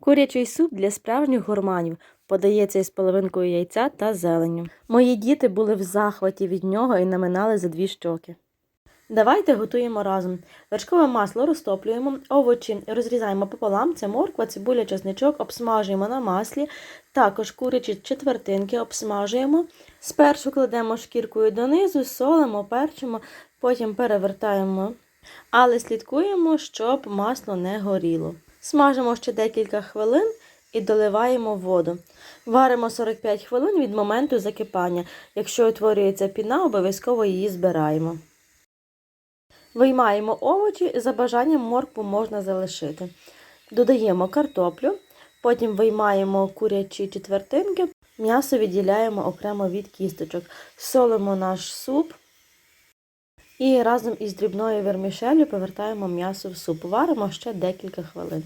Курячий суп для справжніх гурманів подається із половинкою яйця та зеленню. Мої діти були в захваті від нього і наминали за дві щоки. Давайте готуємо разом. Вершкове масло розтоплюємо, овочі розрізаємо пополам, це морква, цибуля, чесничок, обсмажуємо на маслі. Також курячі четвертинки обсмажуємо. Спершу кладемо шкіркою донизу, солимо, перчимо, потім перевертаємо, але слідкуємо, щоб масло не горіло. Смажимо ще декілька хвилин і доливаємо воду. Варимо 45 хвилин від моменту закипання. Якщо утворюється піна, обов'язково її збираємо. Виймаємо овочі, за бажанням моркву можна залишити. Додаємо картоплю, потім виймаємо курячі четвертинки, м'ясо відділяємо окремо від кісточок, солимо наш суп і разом із дрібною вермішелю повертаємо м'ясо в суп. Варимо ще декілька хвилин.